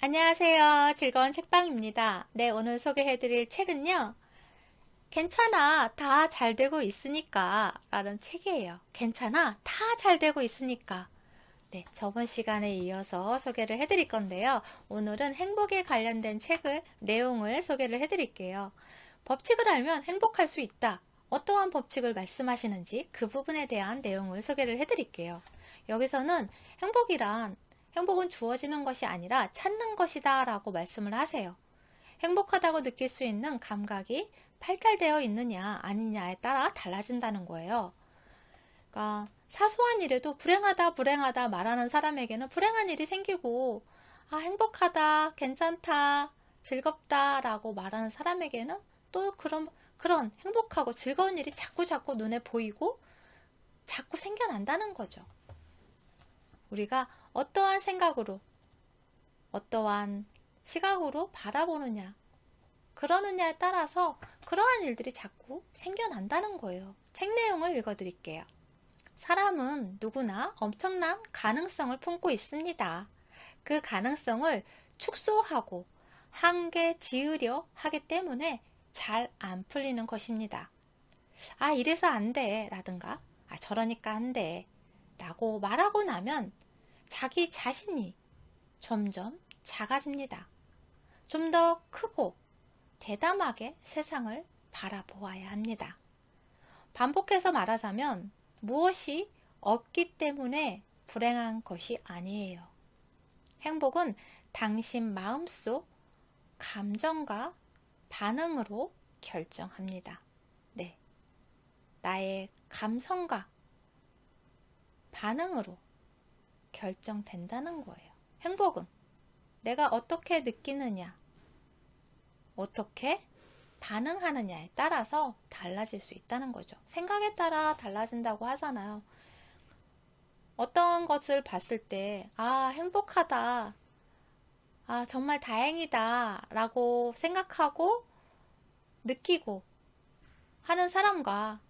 안녕하세요. 즐거운 책방입니다. 네, 오늘 소개해드릴 책은요. 괜찮아. 다 잘 되고 있으니까. 라는 책이에요. 괜찮아. 다 잘 되고 있으니까. 네, 저번 시간에 이어서 소개를 해드릴 건데요. 오늘은 행복에 관련된 책을, 내용을 소개를 해드릴게요. 법칙을 알면 행복할 수 있다. 어떠한 법칙을 말씀하시는지 그 부분에 대한 내용을 소개를 해드릴게요. 여기서는 행복이란 행복은 주어지는 것이 아니라 찾는 것이다 라고 말씀을 하세요. 행복하다고 느낄 수 있는 감각이 발달되어 있느냐 아니냐에 따라 달라진다는 거예요. 그러니까 사소한 일에도 불행하다 불행하다 말하는 사람에게는 불행한 일이 생기고 아 행복하다 괜찮다 즐겁다 라고 말하는 사람에게는 또 그런 그런 행복하고 즐거운 일이 자꾸 자꾸 눈에 보이고 자꾸 생겨난다는 거죠. 우리가 어떠한 생각으로, 어떠한 시각으로 바라보느냐, 그러느냐에 따라서 그러한 일들이 자꾸 생겨난다는 거예요. 책 내용을 읽어드릴게요. 사람은 누구나 엄청난 가능성을 품고 있습니다. 그 가능성을 축소하고 한계 지으려 하기 때문에 잘 안 풀리는 것입니다. 아, 이래서 안 돼. 라든가, 아, 저러니까 안 돼. 라고 말하고 나면 자기 자신이 점점 작아집니다. 좀 더 크고 대담하게 세상을 바라보아야 합니다. 반복해서 말하자면 무엇이 없기 때문에 불행한 것이 아니에요. 행복은 당신 마음속 감정과 반응으로 결정합니다. 네. 나의 감성과 반응으로 결정된다는 거예요. 행복은 내가 어떻게 느끼느냐, 어떻게 반응하느냐에 따라서 달라질 수 있다는 거죠. 생각에 따라 달라진다고 하잖아요. 어떤 것을 봤을 때, 아, 행복하다. 아, 정말 다행이다. 라고 생각하고 느끼고 하는 사람과,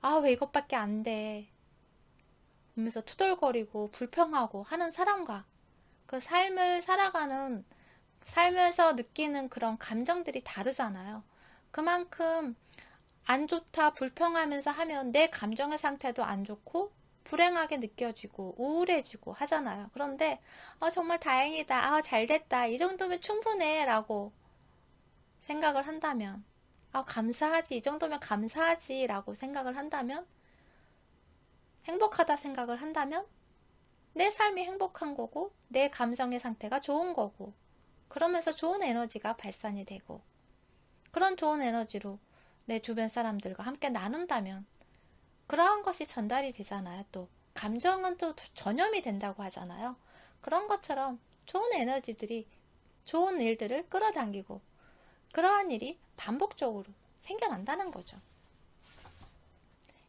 아, 왜 이것밖에 안 돼. 보면서 투덜거리고 불평하고 하는 사람과 그 삶을 살아가는 삶에서 느끼는 그런 감정들이 다르잖아요. 그만큼 안 좋다, 불평하면서 하면 내 감정의 상태도 안 좋고 불행하게 느껴지고 우울해지고 하잖아요. 그런데 아, 정말 다행이다, 아, 잘 됐다, 이 정도면 충분해. 라고 생각을 한다면 아, 감사하지, 이 정도면 감사하지. 라고 생각을 한다면 행복하다 생각을 한다면 내 삶이 행복한 거고 내 감정의 상태가 좋은 거고 그러면서 좋은 에너지가 발산이 되고 그런 좋은 에너지로 내 주변 사람들과 함께 나눈다면 그러한 것이 전달이 되잖아요. 또 감정은 또 전염이 된다고 하잖아요. 그런 것처럼 좋은 에너지들이 좋은 일들을 끌어당기고 그러한 일이 반복적으로 생겨난다는 거죠.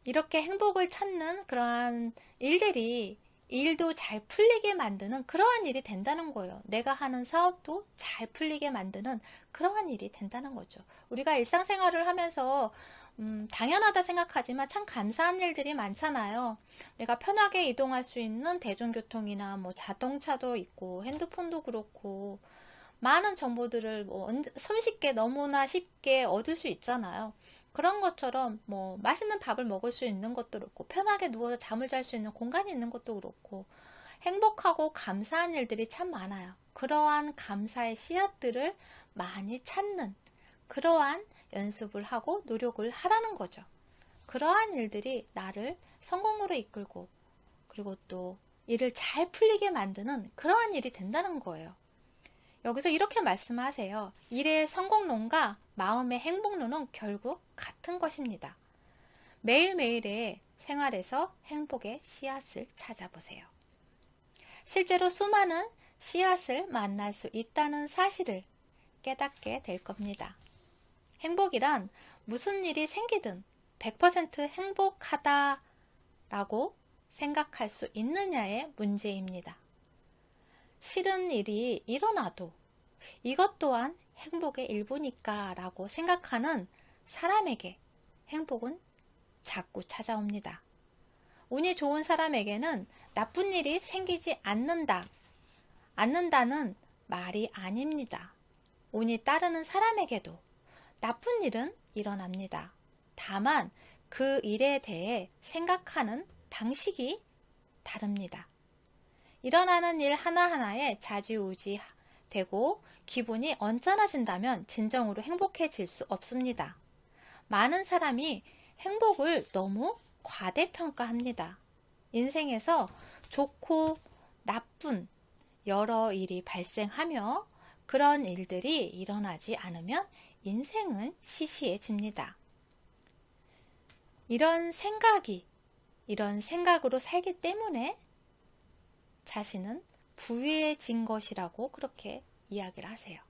이렇게 행복을 찾는 그러한 일들이 일도 잘 풀리게 만드는 그러한 일이 된다는 거예요. 내가 하는 사업도 잘 풀리게 만드는 그러한 일이 된다는 거죠. 우리가 일상생활을 하면서 음, 당연하다 생각하지만 참 감사한 일들이 많잖아요. 내가 편하게 이동할 수 있는 대중교통이나 뭐 자동차도 있고 핸드폰도 그렇고 많은 정보들을 뭐 손쉽게 너무나 쉽게 얻을 수 있잖아요. 그런 것처럼 뭐 맛있는 밥을 먹을 수 있는 것도 그렇고 편하게 누워서 잠을 잘 수 있는 공간이 있는 것도 그렇고 행복하고 감사한 일들이 참 많아요. 그러한 감사의 씨앗들을 많이 찾는 그러한 연습을 하고 노력을 하라는 거죠. 그러한 일들이 나를 성공으로 이끌고 그리고 또 일을 잘 풀리게 만드는 그러한 일이 된다는 거예요. 여기서 이렇게 말씀하세요. 일의 성공론과 마음의 행복론은 결국 같은 것입니다. 매일매일의 생활에서 행복의 씨앗을 찾아보세요. 실제로 수많은 씨앗을 만날 수 있다는 사실을 깨닫게 될 겁니다. 행복이란 무슨 일이 생기든 100% 행복하다 라고 생각할 수 있느냐의 문제입니다. 싫은 일이 일어나도 이것 또한 행복의 일부니까 라고 생각하는 사람에게 행복은 자꾸 찾아옵니다. 운이 좋은 사람에게는 나쁜 일이 생기지 않는다. 않는다는 말이 아닙니다. 운이 따르는 사람에게도 나쁜 일은 일어납니다. 다만 그 일에 대해 생각하는 방식이 다릅니다. 일어나는 일 하나하나에 자지우지 되고 기분이 언짢아진다면 진정으로 행복해질 수 없습니다. 많은 사람이 행복을 너무 과대평가합니다. 인생에서 좋고 나쁜 여러 일이 발생하며 그런 일들이 일어나지 않으면 인생은 시시해집니다. 이런 생각이, 이런 생각으로 살기 때문에 자신은 부유해진 것이라고 그렇게 이야기를 하세요.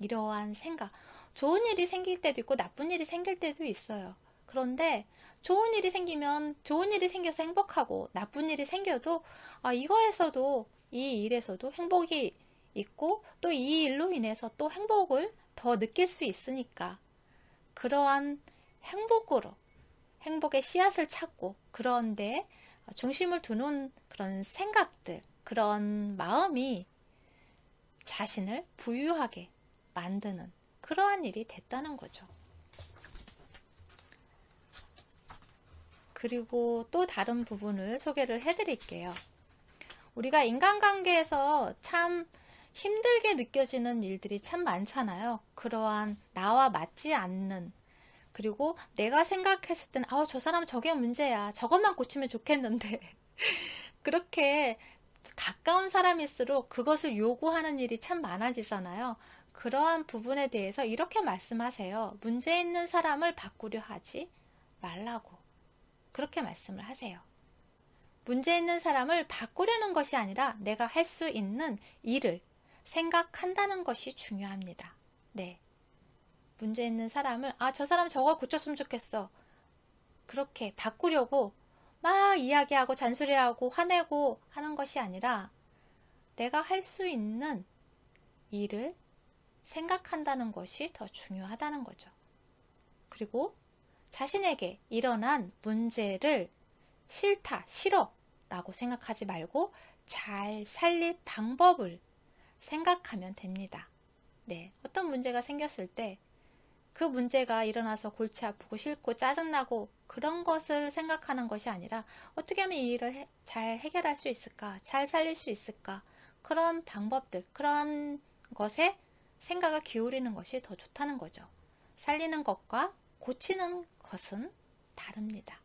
이러한 생각, 좋은 일이 생길 때도 있고 나쁜 일이 생길 때도 있어요. 그런데 좋은 일이 생기면 좋은 일이 생겨서 행복하고 나쁜 일이 생겨도 아, 이거에서도 이 일에서도 행복이 있고 또 이 일로 인해서 또 행복을 더 느낄 수 있으니까 그러한 행복으로 행복의 씨앗을 찾고 그런데 중심을 두는 그런 생각들 그런 마음이 자신을 부유하게 만드는 그러한 일이 됐다는 거죠. 그리고 또 다른 부분을 소개를 해드릴게요. 우리가 인간관계에서 참 힘들게 느껴지는 일들이 참 많잖아요. 그러한 나와 맞지 않는 그리고 내가 생각했을 땐 아우 저 사람은 저게 문제야. 저것만 고치면 좋겠는데 그렇게 가까운 사람일수록 그것을 요구하는 일이 참 많아지잖아요. 그러한 부분에 대해서 이렇게 말씀하세요. 문제 있는 사람을 바꾸려 하지 말라고. 그렇게 말씀을 하세요. 문제 있는 사람을 바꾸려는 것이 아니라 내가 할 수 있는 일을 생각한다는 것이 중요합니다. 네. 문제 있는 사람을, 아, 저 사람 저거 고쳤으면 좋겠어. 그렇게 바꾸려고 막 이야기하고 잔소리하고 화내고 하는 것이 아니라 내가 할 수 있는 일을 생각한다는 것이 더 중요하다는 거죠. 그리고 자신에게 일어난 문제를 싫다, 싫어 라고 생각하지 말고 잘 살릴 방법을 생각하면 됩니다. 네. 어떤 문제가 생겼을 때 그 문제가 일어나서 골치 아프고 싫고 짜증나고 그런 것을 생각하는 것이 아니라 어떻게 하면 이 일을 해, 잘 해결할 수 있을까? 잘 살릴 수 있을까? 그런 방법들, 그런 것에 생각을 기울이는 것이 더 좋다는 거죠. 살리는 것과 고치는 것은 다릅니다.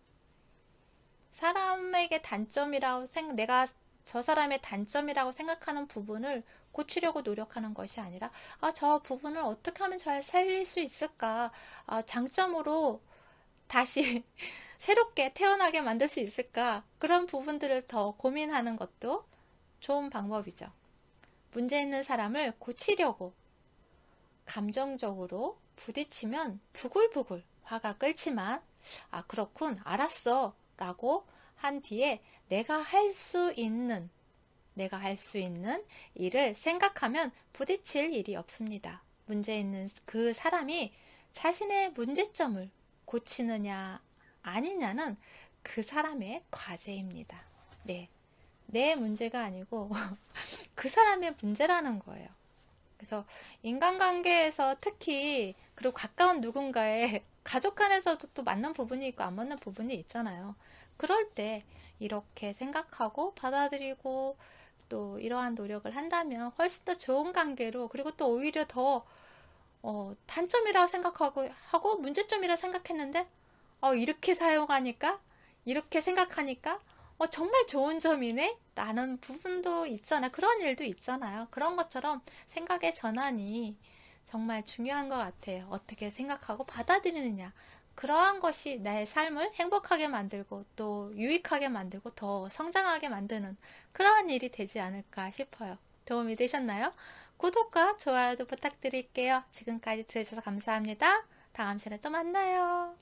사람에게 단점이라고 생각, 내가 저 사람의 단점이라고 생각하는 부분을 고치려고 노력하는 것이 아니라, 아, 저 부분을 어떻게 하면 잘 살릴 수 있을까? 아, 장점으로 다시 새롭게 태어나게 만들 수 있을까? 그런 부분들을 더 고민하는 것도 좋은 방법이죠. 문제 있는 사람을 고치려고 감정적으로 부딪히면 부글부글 화가 끓지만, 아, 그렇군, 알았어. 라고 한 뒤에 내가 할 수 있는, 내가 할 수 있는 일을 생각하면 부딪힐 일이 없습니다. 문제 있는 그 사람이 자신의 문제점을 고치느냐, 아니냐는 그 사람의 과제입니다. 네. 내 문제가 아니고 그 사람의 문제라는 거예요. 그래서 인간관계에서 특히 그리고 가까운 누군가의 가족 간에서도 또 맞는 부분이 있고 안 맞는 부분이 있잖아요. 그럴 때 이렇게 생각하고 받아들이고 또 이러한 노력을 한다면 훨씬 더 좋은 관계로 그리고 또 오히려 더 어, 단점이라고 생각하고 하고 문제점이라 생각했는데 어, 이렇게 사용하니까 이렇게 생각하니까 어, 정말 좋은 점이네? 라는 부분도 있잖아요. 그런 일도 있잖아요. 그런 것처럼 생각의 전환이 정말 중요한 것 같아요. 어떻게 생각하고 받아들이느냐. 그러한 것이 내 삶을 행복하게 만들고 또 유익하게 만들고 더 성장하게 만드는 그러한 일이 되지 않을까 싶어요. 도움이 되셨나요? 구독과 좋아요도 부탁드릴게요. 지금까지 들어주셔서 감사합니다. 다음 시간에 또 만나요.